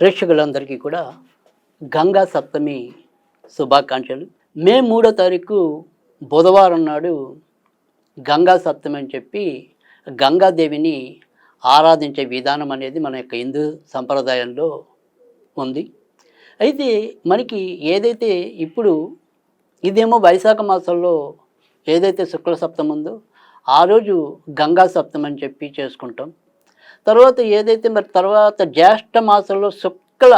ప్రేక్షకులందరికీ కూడా గంగా సప్తమి శుభాకాంక్షలు. మే మూడో తారీఖు బుధవారం నాడు గంగా సప్తమి అని చెప్పి గంగాదేవిని ఆరాధించే విధానం అనేది మన యొక్క హిందూ సంప్రదాయంలో ఉంది. అయితే మనకి ఏదైతే ఇప్పుడు ఇదేమో వైశాఖ మాసంలో ఏదైతే శుక్ల సప్తమి ఉందో ఆ రోజు గంగా సప్తమి అని చెప్పి చేసుకుంటాం. తర్వాత ఏదైతే మరి తర్వాత జ్యేష్ఠ మాసంలో శుక్ల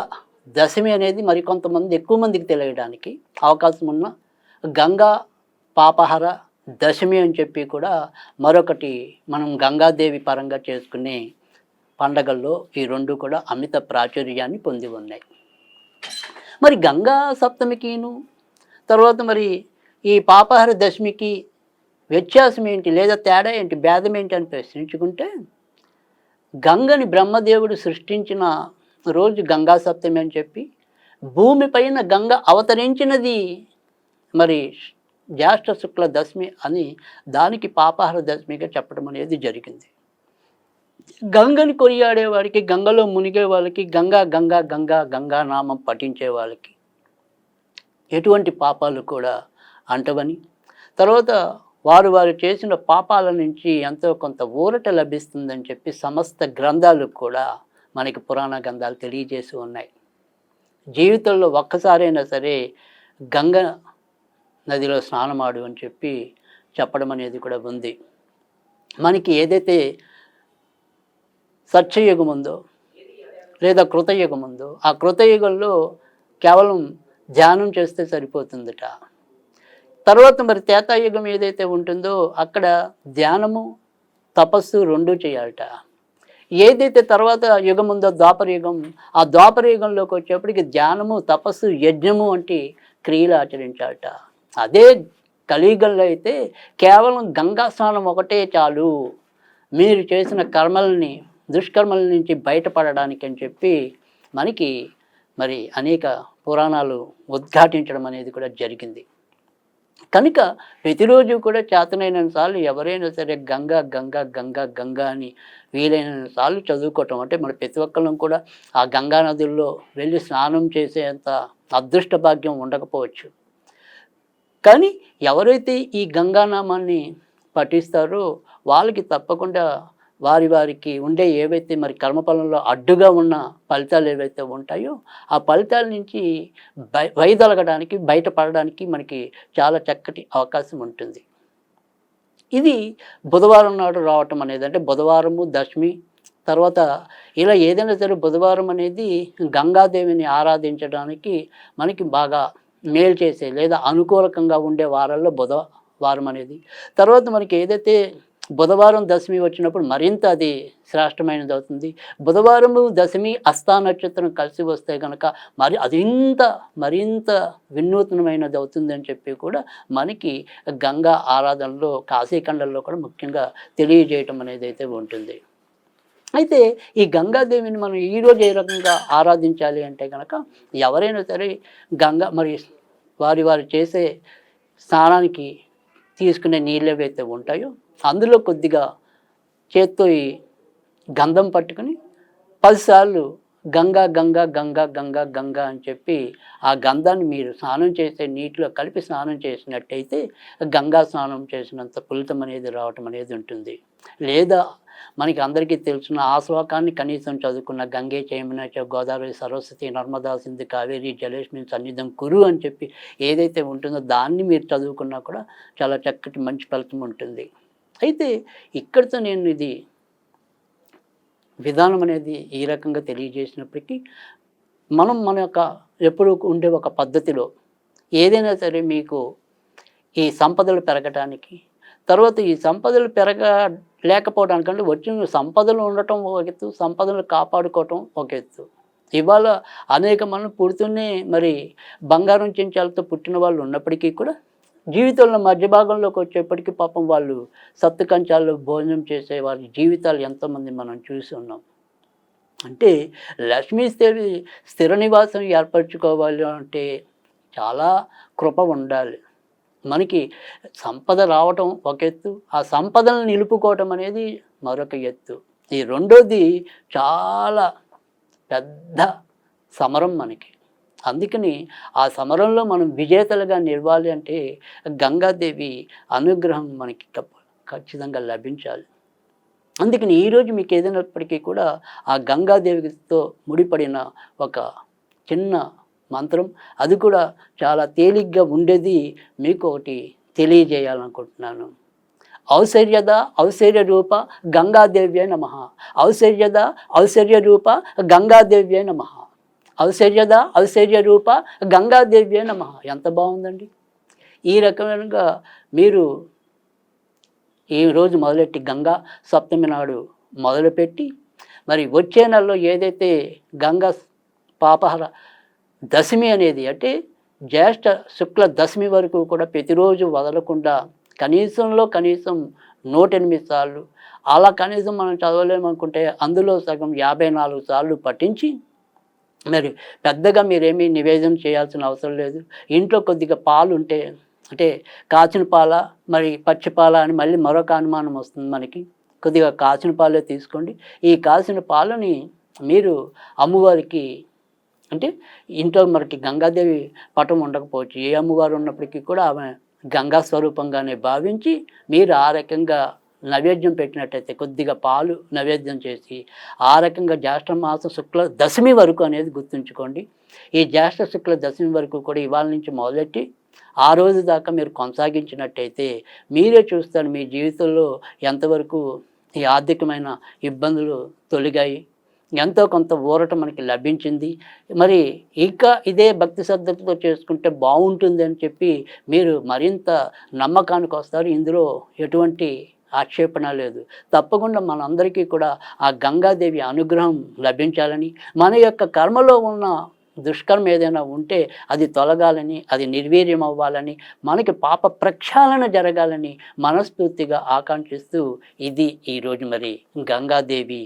దశమి అనేది మరి కొంతమంది ఎక్కువ మందికి తెలియడానికి అవకాశం ఉన్న గంగా పాపహర దశమి అని చెప్పి కూడా మరొకటి మనం గంగాదేవి పరంగా చేసుకునే పండగల్లో ఈ రెండు కూడా అమిత ప్రాచుర్యాన్ని పొంది ఉన్నాయి. మరి గంగా సప్తమికిను తర్వాత మరి ఈ పాపహర దశమికి వ్యత్యాసం ఏంటి లేదా తేడా ఏంటి భేదం ఏంటి అని ప్రశ్నించుకుంటే గంగని బ్రహ్మదేవుడు సృష్టించిన రోజు గంగా సప్తమి అని చెప్పి భూమిపైన గంగ అవతరించినది. మరి జ్యేష్ఠ శుక్ల దశమి అని దానికి పాపహార దశమిగా చెప్పడం అనేది జరిగింది. గంగని కొనియాడేవాడికి గంగలో మునిగే వాళ్ళకి గంగా గంగా గంగా గంగా నామం పఠించే వాళ్ళకి ఎటువంటి పాపాలు కూడా అంటవని. తర్వాత వారు వారు చేసిన పాపాల నుంచి ఎంతో కొంత ఊరట లభిస్తుందని చెప్పి సమస్త గ్రంథాలు కూడా మనకి పురాణ గ్రంథాలు తెలియజేసి ఉన్నాయి. జీవితంలో ఒక్కసారైనా సరే గంగ నదిలో స్నానమాడు అని చెప్పి చెప్పడం అనేది కూడా ఉంది. మనకి ఏదైతే సత్యయుగం ఉందో లేదా కృతయుగం ఉందో ఆ కృతయుగంలో కేవలం ధ్యానం చేస్తే సరిపోతుందట. తర్వాత మరి తేతాయుగం ఏదైతే ఉంటుందో అక్కడ ధ్యానము తపస్సు రెండూ చేయాలట. ఏదైతే తర్వాత యుగం ఉందో ద్వాపర యుగం ఆ ద్వాపర యుగంలోకి వచ్చేప్పటికి ధ్యానము తపస్సు యజ్ఞము వంటి క్రియలు ఆచరించాలట. అదే కలియుగంలో అయితే కేవలం గంగా స్నానం ఒకటే చాలు. మీరు చేసిన కర్మల్ని దుష్కర్మల నుంచి బయటపడడానికి అని చెప్పి మనకి మరి అనేక పురాణాలు ఉద్ఘాటించడం అనేది కూడా జరిగింది. కనుక ప్రతిరోజు కూడా చేతనైన సార్లు ఎవరైనా సరే గంగా గంగా గంగా గంగా అని వీలైన సార్లు చదువుకోవటం అంటే మన ప్రతి ఒక్కళ్ళం కూడా ఆ గంగా నదుల్లో వెళ్ళి స్నానం చేసేంత అదృష్ట భాగ్యం ఉండకపోవచ్చు. కానీ ఎవరైతే ఈ గంగానామాన్ని పఠిస్తారో వాళ్ళకి తప్పకుండా వారి వారికి ఉండే ఏవైతే మరి కర్మఫలంలో అడ్డుగా ఉన్న ఫలితాలు ఏవైతే ఉంటాయో ఆ ఫలితాల నుంచి బయ వైదొలగడానికి బయటపడడానికి మనకి చాలా చక్కటి అవకాశం ఉంటుంది. ఇది బుధవారం నాడు రావటం అనేది అంటే బుధవారము దశమి తర్వాత ఇలా ఏదైనా సరే బుధవారం అనేది గంగాదేవిని ఆరాధించడానికి మనకి బాగా మేలు చేసే లేదా అనుకూలకంగా ఉండే వారాల్లో బుధవారం అనేది. తర్వాత మనకి ఏదైతే బుధవారం దశమి వచ్చినప్పుడు మరింత అది శ్రేష్టమైనది అవుతుంది. బుధవారం దశమి అస్థా నక్షత్రం కలిసి వస్తే కనుక మరి అదింత మరింత వినూత్నమైనది అవుతుంది అని చెప్పి కూడా మనకి గంగా ఆరాధనలో కాశీఖండంలో కూడా ముఖ్యంగా తెలియజేయటం అనేది అయితే ఉంటుంది. అయితే ఈ గంగాదేవిని మనం ఈరోజు ఏ రకంగా ఆరాధించాలి అంటే కనుక ఎవరైనా సరే గంగా మరి వారి వారు చేసే స్నానానికి తీసుకునే నీళ్ళు ఏవైతే ఉంటాయో అందులో కొద్దిగా చేత్తో గంధం పట్టుకుని పదిసార్లు గంగా గంగా గంగా గంగా గంగా అని చెప్పి ఆ గంధాన్ని మీరు స్నానం చేసే నీటిలో కలిపి స్నానం చేసినట్టయితే గంగా స్నానం చేసినంత ఫలితం అనేది రావటం అనేది ఉంటుంది. లేదా మనకి అందరికీ తెలిసిన ఆ శ్లోకాన్ని కనీసం చదువుకున్న గంగే చేయమన గోదావరి సరస్వతి నర్మదా సింధు కావేరి జలేష్మి సన్నిధం కురు అని చెప్పి ఏదైతే ఉంటుందో దాన్ని మీరు చదువుకున్నా కూడా చాలా చక్కటి మంచి ఫలితం ఉంటుంది. అయితే ఇక్కడితో నేను ఇది విధానం అనేది ఈ రకంగా తెలియజేసినప్పటికీ మనం మన యొక్క ఎప్పుడు ఉండే ఒక పద్ధతిలో ఏదైనా సరే మీకు ఈ సంపదలు పెరగటానికి తర్వాత ఈ సంపదలు పెరగ లేకపోవడానికంటే వచ్చిన సంపదలు ఉండటం ఒక ఎత్తు సంపదలు కాపాడుకోవటం ఒక ఎత్తు. ఇవాళ అనేక మనం పుడుతూనే మరి బంగారం చెంచాలతో పుట్టిన వాళ్ళు ఉన్నప్పటికీ కూడా జీవితంలో మధ్య భాగంలోకి వచ్చేప్పటికీ పాపం వాళ్ళు సత్తు కంచాల్లో భోజనం చేసే వారి జీవితాలు ఎంతోమంది మనం చూసి ఉన్నాం. అంటే లక్ష్మీదేవి స్థిర నివాసం ఏర్పరచుకోవాలి అంటే చాలా కృప ఉండాలి. మనకి సంపద రావటం ఒక ఎత్తు ఆ సంపదను నిలుపుకోవటం అనేది మరొక ఎత్తు. ఈ రెండోది చాలా పెద్ద సమరం మనకి. అందుకని ఆ సమరంలో మనం విజేతలుగా నిలవాలి అంటే గంగాదేవి అనుగ్రహం మనకి ఖచ్చితంగా లభించాలి. అందుకని ఈరోజు మీకు ఏదైనప్పటికీ కూడా ఆ గంగాదేవితో ముడిపడిన ఒక చిన్న మంత్రం అది కూడా చాలా తేలిగ్గా ఉండేది మీకు ఒకటి తెలియజేయాలనుకుంటున్నాను. ఔశ్వర్యద ఔశ్వర్య రూప గంగాదేవ్య నమ. ఔశ్వర్యద ఔశ్వర్య రూప గంగాదేవ్య నమ. ఔశ్వర్యద ఔశ్వర్య రూప గంగాదేవ్యే నమ. ఎంత బాగుందండి. ఈ రకమైనగా మీరు ఈ రోజు మొదలెట్టి గంగా సప్తమి నాడు మొదలుపెట్టి మరి వచ్చే నెలలో ఏదైతే గంగా పాపహర దశమి అనేది అంటే జ్యేష్ఠ శుక్ల దశమి వరకు కూడా ప్రతిరోజు వదలకుండా కనీసంలో కనీసం నూట ఎనిమిది సార్లు అలా కనీసం మనం చదవలేమనుకుంటే అందులో సగం యాభై నాలుగు సార్లు పఠించి మరి పెద్దగా మీరేమీ నివేదన చేయాల్సిన అవసరం లేదు. ఇంట్లో కొద్దిగా పాలు ఉంటే అంటే కాచిన పాల మరి పచ్చి పాల అని మళ్ళీ మరొక అనుమానం వస్తుంది మనకి. కొద్దిగా కాచిన పాలే తీసుకోండి. ఈ కాసిన పాలని మీరు అమ్మవారికి అంటే ఇంట్లో మనకి గంగాదేవి పటం ఉండకపోవచ్చు. ఏ అమ్మవారు ఉన్నప్పటికీ కూడా ఆమె గంగా స్వరూపంగానే భావించి మీరు ఆ రకంగా నైవేద్యం పెట్టినట్టయితే కొద్దిగా పాలు నైవేద్యం చేసి ఆ రకంగా జ్యేష్ఠ మాసం శుక్ల దశమి వరకు అనేది గుర్తుంచుకోండి. ఈ జ్యేష్ఠ శుక్ల దశమి వరకు కూడా ఇవాళ నుంచి మొదలెట్టి ఆ రోజు దాకా మీరు కొనసాగించినట్టయితే మీరే చూస్తారు మీ జీవితంలో ఎంతవరకు ఈ ఆర్థికమైన ఇబ్బందులు తొలగాయి. ఎంతో కొంత ఊరట మనకి లభించింది. మరి ఇంకా ఇదే భక్తి శ్రద్ధలతో చేసుకుంటే బాగుంటుంది అని చెప్పి మీరు మరింత నమ్మకానికి వస్తారు. ఇందులో ఎటువంటి ఆక్షేపణ లేదు. తప్పకుండా మనందరికీ కూడా ఆ గంగాదేవి అనుగ్రహం లభించాలని మన యొక్క కర్మలో ఉన్న దుష్కర్మ ఏదైనా ఉంటే అది తొలగాలని అది నిర్వీర్యం అవ్వాలని మనకి పాప ప్రక్షాళన జరగాలని మనస్ఫూర్తిగా ఆకాంక్షిస్తూ ఇది ఈరోజు మరి గంగాదేవి